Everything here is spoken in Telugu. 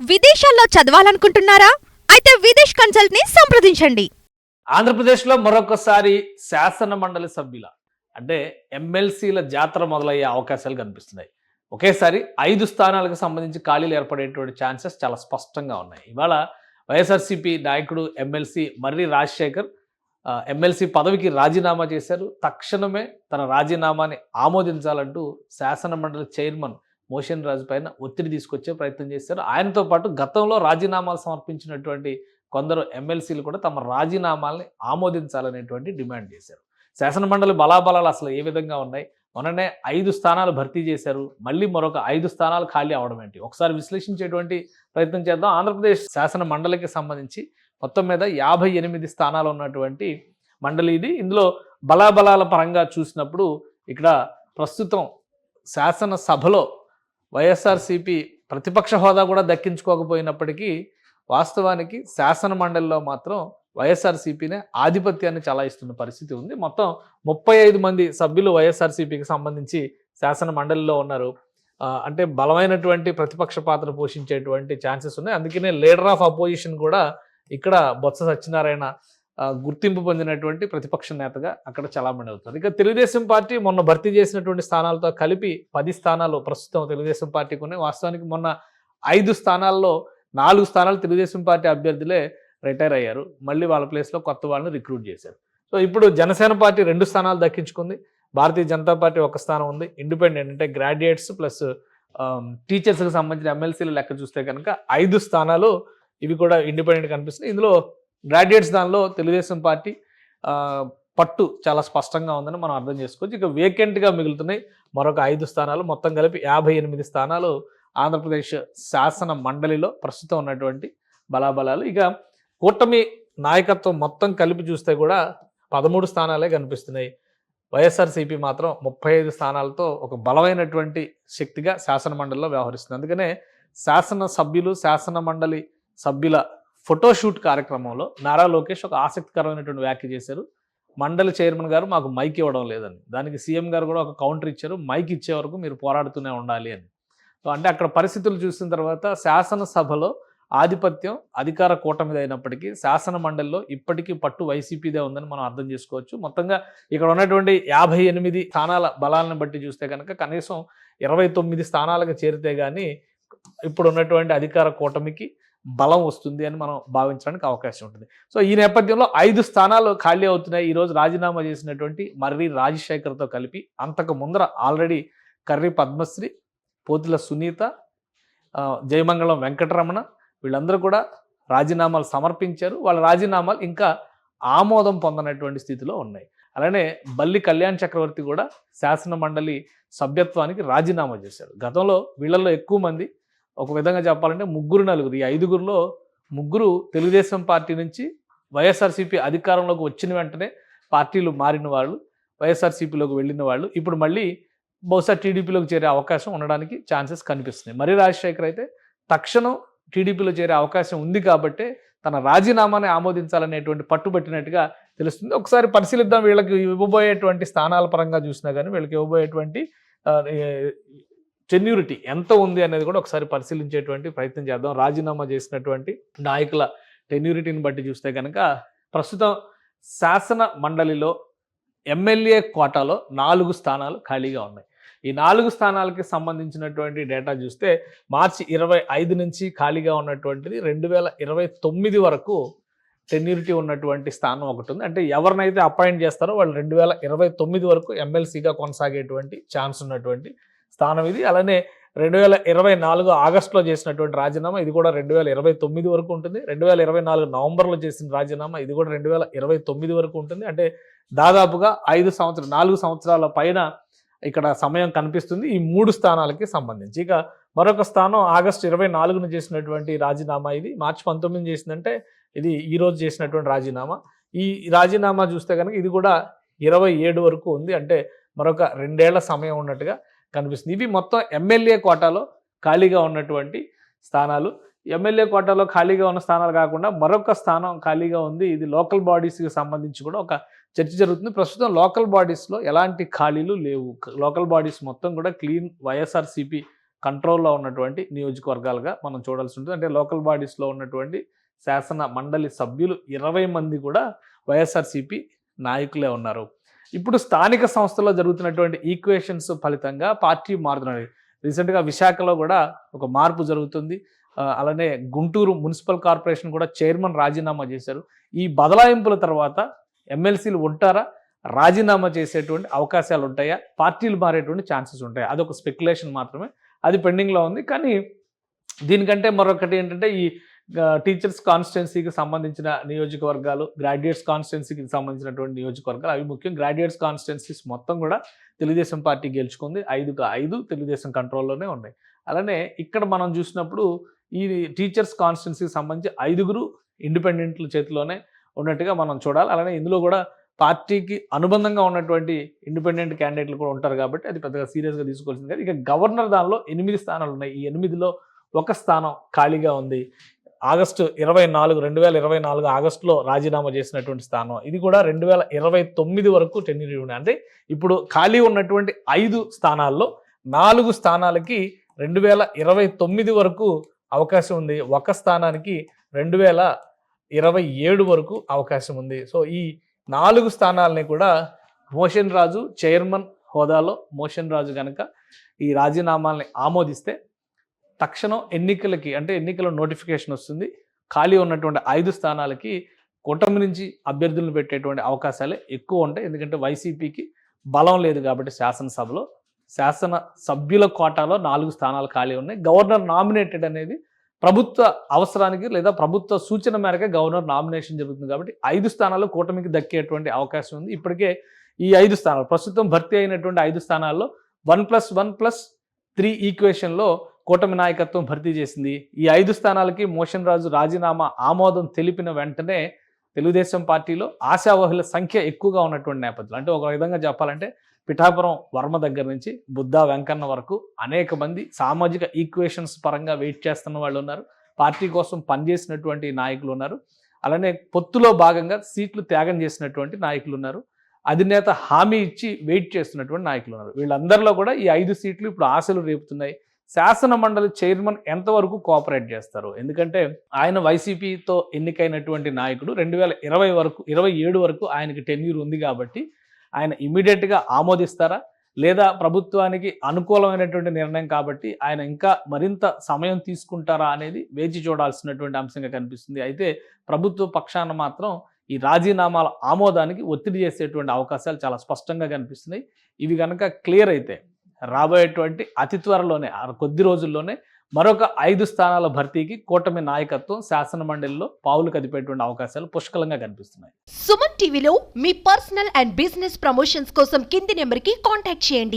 విదేశాల్లో చదవాలనుకుంటున్నారా? అయితే విదేశ్ కన్సల్ట్ని సంప్రదించండి. ఆంధ్రప్రదేశ్లో మరొకసారి శాసన మండలి సభ్యుల అంటే ఎమ్మెల్సీల జాతర మొదలయ్యే అవకాశాలు కనిపిస్తున్నాయి. ఒకేసారి ఐదు స్థానాలకు సంబంధించి ఖాళీలు ఏర్పడేటువంటి ఛాన్సెస్ చాలా స్పష్టంగా ఉన్నాయి. ఇవాళ వైఎస్ఆర్సీపీ నాయకుడు ఎమ్మెల్సీ మర్రి రాజశేఖర్ ఎమ్మెల్సీ పదవికి రాజీనామా చేశారు. తక్షణమే తన రాజీనామాని ఆమోదించాలంటూ శాసన మండలి చైర్మన్ మోషన్ రాజు పైన ఒత్తిడి తీసుకొచ్చే ప్రయత్నం చేశారు. ఆయనతో పాటు గతంలో రాజీనామాలు సమర్పించినటువంటి కొందరు ఎమ్మెల్సీలు కూడా తమ రాజీనామాల్ని ఆమోదించాలనేటువంటి డిమాండ్ చేశారు. శాసనమండలి బలాబలాలు అసలు ఏ విధంగా ఉన్నాయి? మొన్ననే ఐదు స్థానాలు భర్తీ చేశారు. మళ్ళీ మరొక ఐదు స్థానాలు ఖాళీ అవడం ఏంటి? ఒకసారి విశ్లేషించేటువంటి ప్రయత్నం చేద్దాం. ఆంధ్రప్రదేశ్ శాసన మండలికి సంబంధించి మొత్తం మీద యాభై ఎనిమిది స్థానాలు ఉన్నటువంటి మండలి ఇది ఇందులో బలాబలాల పరంగా చూసినప్పుడు ఇక్కడ ప్రస్తుతం శాసనసభలో వైఎస్ఆర్సీపీ ప్రతిపక్ష హోదా కూడా దక్కించుకోకపోయినప్పటికీ వాస్తవానికి శాసన మండలిలో మాత్రం వైఎస్ఆర్సీపీనే ఆధిపత్యాన్ని చలాయిస్తున్న పరిస్థితి ఉంది. మొత్తం ముప్పై ఐదు మంది సభ్యులు వైఎస్ఆర్సీపీకి సంబంధించి శాసన మండలిలో ఉన్నారు అంటే బలమైనటువంటి ప్రతిపక్ష పాత్ర పోషించేటువంటి ఛాన్సెస్ ఉన్నాయి. అందుకనే లీడర్ ఆఫ్ అపోజిషన్ కూడా ఇక్కడ బొత్స సత్యనారాయణ గుర్తింపు పొందినటువంటి ప్రతిపక్ష నేతగా అక్కడ చలామణి అవుతుంది ఇక తెలుగుదేశం పార్టీ మొన్న భర్తీ చేసినటువంటి స్థానాలతో కలిపి పది స్థానాలు ప్రస్తుతం తెలుగుదేశం పార్టీకి ఉన్నాయి. వాస్తవానికి మొన్న ఐదు స్థానాల్లో నాలుగు స్థానాలు తెలుగుదేశం పార్టీ అభ్యర్థులే రిటైర్ అయ్యారు. మళ్ళీ వాళ్ళ ప్లేస్లో కొత్త వాళ్ళని రిక్రూట్ చేశారు. సో ఇప్పుడు జనసేన పార్టీ రెండు స్థానాలు దక్కించుకుంది. భారతీయ జనతా పార్టీ ఒక స్థానం ఉంది. ఇండిపెండెంట్ అంటే గ్రాడ్యుయేట్స్ ప్లస్ టీచర్స్కి సంబంధించిన ఎమ్మెల్సీలు లెక్క చూస్తే కనుక ఐదు స్థానాలు ఇవి కూడా ఇండిపెండెంట్ కనిపిస్తున్నాయి. ఇందులో గ్రాడ్యుయేట్స్ దానిలో తెలుగుదేశం పార్టీ పట్టు చాలా స్పష్టంగా ఉందని మనం అర్థం చేసుకోవచ్చు. ఇక వేకెంట్గా మిగులుతున్నాయి మరొక ఐదు స్థానాలు. మొత్తం కలిపి యాభై ఎనిమిది స్థానాలు ఆంధ్రప్రదేశ్ శాసన మండలిలో ప్రస్తుతం ఉన్నటువంటి బలాబలాలు. ఇక కూటమి నాయకత్వం మొత్తం కలిపి చూస్తే కూడా పదమూడు స్థానాలే కనిపిస్తున్నాయి. వైఎస్ఆర్సీపీ మాత్రం ముప్పై ఐదు స్థానాలతో ఒక బలమైనటువంటి శక్తిగా శాసన మండలిలో వ్యవహరిస్తుంది. అందుకనే శాసన సభ్యులు శాసన మండలి సభ్యుల ఫోటోషూట్ కార్యక్రమంలో నారా లోకేష్ ఒక ఆసక్తికరమైనటువంటి వ్యాఖ్య చేశారు. మండలి చైర్మన్ గారు మాకు మైక్ ఇవ్వడం లేదని దానికి సీఎం గారు కూడా ఒక కౌంటర్ ఇచ్చారు. మైక్ ఇచ్చే వరకు మీరు పోరాడుతూనే ఉండాలి అని. సో అంటే అక్కడ పరిస్థితులు చూసిన తర్వాత శాసనసభలో ఆధిపత్యం అధికార కూటమిది అయినప్పటికీ శాసన మండలిలో ఇప్పటికీ పట్టు వైసీపీదే ఉందని మనం అర్థం చేసుకోవచ్చు. మొత్తంగా ఇక్కడ ఉన్నటువంటి యాభై ఎనిమిది స్థానాల బలాలను బట్టి చూస్తే కనుక కనీసం ఇరవై తొమ్మిది స్థానాలకు చేరితే కానీ ఇప్పుడు ఉన్నటువంటి అధికార కూటమికి బలం వస్తుంది అని మనం భావించడానికి అవకాశం ఉంటుంది. సో ఈ నేపథ్యంలో ఐదు స్థానాలు ఖాళీ అవుతున్నాయి. ఈరోజు రాజీనామా చేసినటువంటి మర్రి రాజశేఖర్తో కలిపి అంతకు ముందర ఆల్రెడీ కర్రి పద్మశ్రీ పోతుల సునీత జయమంగళం వెంకటరమణ వీళ్ళందరూ కూడా రాజీనామాలు సమర్పించారు. వాళ్ళ రాజీనామాలు ఇంకా ఆమోదం పొందనటువంటి స్థితిలో ఉన్నాయి. అలానే బల్లి కళ్యాణ్ చక్రవర్తి కూడా శాసన మండలి సభ్యత్వానికి రాజీనామా చేశారు. గతంలో వీళ్ళల్లో ఎక్కువ మంది ఒక విధంగా చెప్పాలంటే ముగ్గురు నలుగురు ఈ ఐదుగురులో ముగ్గురు తెలుగుదేశం పార్టీ నుంచి వైఎస్ఆర్సీపీ అధికారంలోకి వచ్చిన వెంటనే పార్టీలు మారిన వాళ్ళు వైఎస్ఆర్సీపీలోకి వెళ్ళిన వాళ్ళు. ఇప్పుడు మళ్ళీ బహుశా టీడీపీలోకి చేరే అవకాశం ఉండడానికి ఛాన్సెస్ కనిపిస్తున్నాయి. మరి రాజశేఖర్ అయితే తక్షణం టీడీపీలో చేరే అవకాశం ఉంది కాబట్టే తన రాజీనామాని ఆమోదించాలనేటువంటి పట్టుబట్టినట్టుగా తెలుస్తుంది. ఒకసారి పరిశీలిద్దాం వీళ్ళకి ఇవ్వబోయేటువంటి స్థానాల పరంగా చూసినా కానీ వీళ్ళకి ఇవ్వబోయేటువంటి టెన్యూరిటీ ఎంత ఉంది అనేది కూడా ఒకసారి పరిశీలించేటువంటి ప్రయత్నం చేద్దాం. రాజీనామా చేసినటువంటి నాయకుల టెన్యూరిటీని బట్టి చూస్తే కనుక ప్రస్తుతం శాసన మండలిలో ఎమ్మెల్యే కోటాలో నాలుగు స్థానాలు ఖాళీగా ఉన్నాయి. ఈ నాలుగు స్థానాలకి సంబంధించినటువంటి డేటా చూస్తే మార్చి ఇరవై ఐదు నుంచి ఖాళీగా ఉన్నటువంటిది రెండు వేల ఇరవై తొమ్మిది వరకు టెన్యూరిటీ ఉన్నటువంటి స్థానం ఒకటి ఉంది. అంటే ఎవరినైతే అపాయింట్ చేస్తారో వాళ్ళు రెండు వేల ఇరవై తొమ్మిది వరకు ఎమ్మెల్సీగా కొనసాగేటువంటి ఛాన్స్ ఉన్నటువంటి స్థానం ఇది. అలానే రెండు వేల ఇరవై నాలుగు ఆగస్టులో చేసినటువంటి రాజీనామా ఇది కూడా రెండు వేల ఇరవై తొమ్మిది వరకు ఉంటుంది. రెండు వేల ఇరవై నాలుగు నవంబర్లో చేసిన రాజీనామా ఇది కూడా రెండు వేల ఇరవై తొమ్మిది వరకు ఉంటుంది. అంటే దాదాపుగా ఐదు సంవత్సరాలు నాలుగు సంవత్సరాల పైన ఇక్కడ సమయం కనిపిస్తుంది ఈ మూడు స్థానాలకి సంబంధించి. ఇక మరొక స్థానం ఆగస్టు ఇరవై నాలుగున చేసినటువంటి రాజీనామా ఇది. మార్చి పంతొమ్మిది చేసిందంటే ఇది ఈరోజు చేసినటువంటి రాజీనామా. ఈ రాజీనామా చూస్తే కనుక ఇది కూడా ఇరవై ఏడు వరకు ఉంది. అంటే మరొక రెండేళ్ళ సమయం ఉన్నట్టుగా కనిపిస్తుంది. ఇవి మొత్తం ఎమ్మెల్యే కోటాలో ఖాళీగా ఉన్నటువంటి స్థానాలు. ఎమ్మెల్యే కోటాలో ఖాళీగా ఉన్న స్థానాలు కాకుండా మరొక స్థానం ఖాళీగా ఉంది. ఇది లోకల్ బాడీస్కి సంబంధించి కూడా ఒక చర్చ జరుగుతుంది. ప్రస్తుతం లోకల్ బాడీస్లో ఎలాంటి ఖాళీలు లేవు. లోకల్ బాడీస్ మొత్తం కూడా క్లీన్ వైఎస్ఆర్సీపీ కంట్రోల్లో ఉన్నటువంటి నియోజకవర్గాలుగా మనం చూడాల్సి ఉంటుంది. అంటే లోకల్ బాడీస్లో ఉన్నటువంటి శాసన మండలి సభ్యులు ఇరవై మంది కూడా వైఎస్ఆర్సీపీ నాయకులే ఉన్నారు. ఇప్పుడు స్థానిక సంస్థల్లో జరుగుతున్నటువంటి ఈక్వేషన్స్ ఫలితంగా పార్టీ మారుతున్నది. రీసెంట్గా విశాఖలో కూడా ఒక మార్పు జరుగుతుంది. అలానే గుంటూరు మున్సిపల్ కార్పొరేషన్ కూడా చైర్మన్ రాజీనామా చేశారు. ఈ బదలాయింపుల తర్వాత ఎమ్మెల్సీలు ఉంటారా? రాజీనామా చేసేటువంటి అవకాశాలు ఉంటాయా? పార్టీలు మారేటువంటి ఛాన్సెస్ ఉంటాయా? అదొక స్పెక్యులేషన్ మాత్రమే. అది పెండింగ్లో ఉంది. కానీ దీనికంటే మరొకటి ఏంటంటే ఈ టీచర్స్ కాన్స్టిట్యున్సీకి సంబంధించిన నియోజకవర్గాలు గ్రాడ్యుయేట్స్ కాన్స్టిట్యున్సీకి సంబంధించినటువంటి నియోజకవర్గాలు అవి ముఖ్యం. గ్రాడ్యుయేట్స్ కాన్స్టిట్యున్సీస్ మొత్తం కూడా తెలుగుదేశం పార్టీ గెలుచుకుంది. ఐదుకు ఐదు తెలుగుదేశం కంట్రోల్లోనే ఉన్నాయి. అలానే ఇక్కడ మనం చూసినప్పుడు ఈ టీచర్స్ కాన్స్టిట్యున్సీకి సంబంధించి ఐదుగురు ఇండిపెండెంట్ల చేతిలోనే ఉన్నట్టుగా మనం చూడాలి. అలానే ఇందులో కూడా పార్టీకి అనుబంధంగా ఉన్నటువంటి ఇండిపెండెంట్ క్యాండిడేట్లు కూడా ఉంటారు కాబట్టి అది పెద్దగా సీరియస్గా తీసుకోవాల్సింది కాదు. ఇక గవర్నర్ దానిలో ఎనిమిది స్థానాలు ఉన్నాయి. ఈ ఎనిమిదిలో ఒక స్థానం ఖాళీగా ఉంది. ఆగస్టు ఇరవై నాలుగు రెండు వేల ఇరవై నాలుగు ఆగస్టులో రాజీనామా చేసినటువంటి స్థానం. ఇది కూడా రెండు వేల ఇరవై తొమ్మిది వరకు టెన్యూర్ ఉన్నాయి అంటే ఇప్పుడు ఖాళీ ఉన్నటువంటి ఐదు స్థానాల్లో నాలుగు స్థానాలకి రెండు వేల ఇరవై తొమ్మిది వరకు అవకాశం ఉంది. ఒక స్థానానికి రెండు వేల ఇరవై ఏడు వరకు అవకాశం ఉంది. సో ఈ నాలుగు స్థానాలని కూడా మోషన్ రాజు చైర్మన్ హోదాలో మోషన్ రాజు కనుక ఈ రాజీనామాల్ని ఆమోదిస్తే తక్షణం ఎన్నికలకి అంటే ఎన్నికల నోటిఫికేషన్ వస్తుంది. ఖాళీ ఉన్నటువంటి ఐదు స్థానాలకి కూటమి నుంచి అభ్యర్థులను పెట్టేటువంటి అవకాశాలే ఎక్కువ ఉంటాయి. ఎందుకంటే వైసీపీకి బలం లేదు కాబట్టి శాసనసభలో. శాసన సభ్యుల కోటాలో నాలుగు స్థానాలు ఖాళీ ఉన్నాయి. గవర్నర్ నామినేటెడ్ అనేది ప్రభుత్వ అవసరానికి లేదా ప్రభుత్వ సూచన మేరకే గవర్నర్ నామినేషన్ జరుగుతుంది కాబట్టి ఐదు స్థానాలు కూటమికి దక్కేటువంటి అవకాశం ఉంది. ఇప్పటికే ఈ ఐదు స్థానాలు ప్రస్తుతం భర్తీ అయినటువంటి ఐదు స్థానాల్లో one plus one plus three ఈక్వేషన్లో కూటమి నాయకత్వం భర్తీ చేసింది. ఈ ఐదు స్థానాలకి మోషన్ రాజు రాజీనామా ఆమోదం తెలిపిన వెంటనే తెలుగుదేశం పార్టీలో ఆశావహుల సంఖ్య ఎక్కువగా ఉన్నటువంటి నేపథ్యంలో అంటే ఒక విధంగా చెప్పాలంటే పిఠాపురం వర్మ దగ్గర నుంచి బుద్ధా వెంకన్న వరకు అనేక మంది సామాజిక ఈక్వేషన్స్ పరంగా వెయిట్ చేస్తున్న వాళ్ళు ఉన్నారు. పార్టీ కోసం పనిచేసినటువంటి నాయకులు ఉన్నారు. అలానే పొత్తులో భాగంగా సీట్లు త్యాగం చేసినటువంటి నాయకులు ఉన్నారు. అధినేత హామీ ఇచ్చి వెయిట్ చేస్తున్నటువంటి నాయకులు ఉన్నారు. వీళ్ళందరిలో కూడా ఈ ఐదు సీట్లు ఇప్పుడు ఆశలు రేపుతున్నాయి. శాసన మండలి చైర్మన్ ఎంతవరకు కోఆపరేట్ చేస్తారు? ఎందుకంటే ఆయన వైసీపీతో ఎన్నికైనటువంటి నాయకుడు రెండు వేల ఇరవై వరకు ఇరవై ఏడు వరకు ఆయనకి టెన్యూర్ ఉంది కాబట్టి ఆయన ఇమీడియట్గా ఆమోదిస్తారా? లేదా ప్రభుత్వానికి అనుకూలమైనటువంటి నిర్ణయం కాబట్టి ఆయన ఇంకా మరింత సమయం తీసుకుంటారా అనేది వేచి చూడాల్సినటువంటి అంశంగా కనిపిస్తుంది. అయితే ప్రభుత్వ పక్షాన మాత్రం ఈ రాజీనామాల ఆమోదానికి ఒత్తిడి చేసేటువంటి అవకాశాలు చాలా స్పష్టంగా కనిపిస్తున్నాయి. ఇవి కనుక క్లియర్ అయితే రాబోయేటువంటి అతి త్వరలోనే ఆ కొద్ది రోజుల్లోనే మరొక ఐదు స్థానాల భర్తీకి కూటమి నాయకత్వం శాసన మండలిలో పావులు కదిపేటువంటి అవకాశాలు పుష్కలంగా కనిపిస్తున్నాయి. సుమన్ టీవీలో మీ పర్సనల్ అండ్ బిజినెస్ ప్రమోషన్స్ కోసం కింది నెంబర్కి కాంటాక్ట్ చేయండి.